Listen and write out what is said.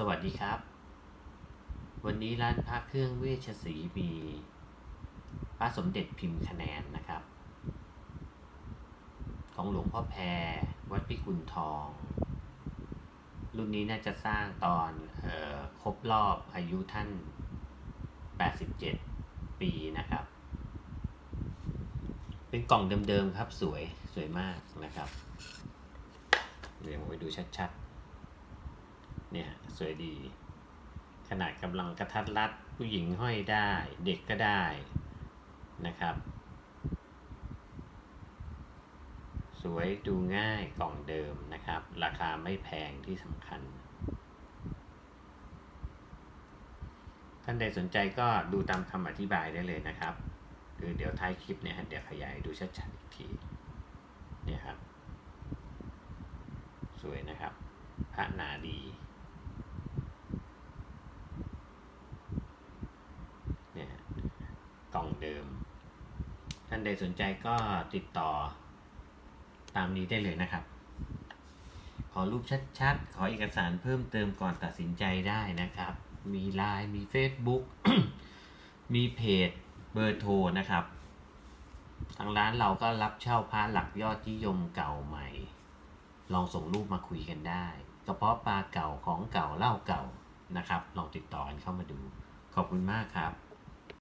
สวัสดีครับ วันนี้ร้านพระเครื่องเวชศรีมีพระสมเด็จพิมพ์คะแนนนะครับ ของหลวงพ่อแพรวัดพิกุลทอง รุ่นนี้น่าจะสร้างตอนออครบรอบอายุท่าน 87 ปีนะครับ เป็นกล่องเดิมๆครับสวยสวยมากนะครับ เดี๋ยวผมไปดูชัดๆ สวยดี ขนาดกำลังกระทัดรัด ผู้หญิงห้อยได้ เด็กก็ได้นะครับ สวยดูง่ายกล่องเดิมนะครับ ราคาไม่แพงที่สำคัญ ท่านใดสนใจก็ดูตามคำอธิบายได้เลยนะครับคือเดี๋ยวท้ายคลิปเนี่ยเดี๋ยวขยายดูชัดๆอีกทีเนี่ยครับ สวยนะครับ พระนาดี เนี่ยก ล่องเดิม ท่านใดสนใจก็ติดต่อตามนี้ได้เลยนะครับ ขอรูปชัดๆ ขอเอกสารเพิ่มเติมก่อนตัดสินใจได้นะครับ มีไลน์มี Facebook มีเพจเบอร์โทรนะครับ ทางร้านเราก็รับเช่าพระหลักยอดนิยมเก่าใหม่ ลองส่งรูปมาคุยกันได้กระเพาะปลาเก่าของเก่าเล้าเก่านะครับ ลองติดต่อกันเข้ามาดู ขอบคุณมากครับ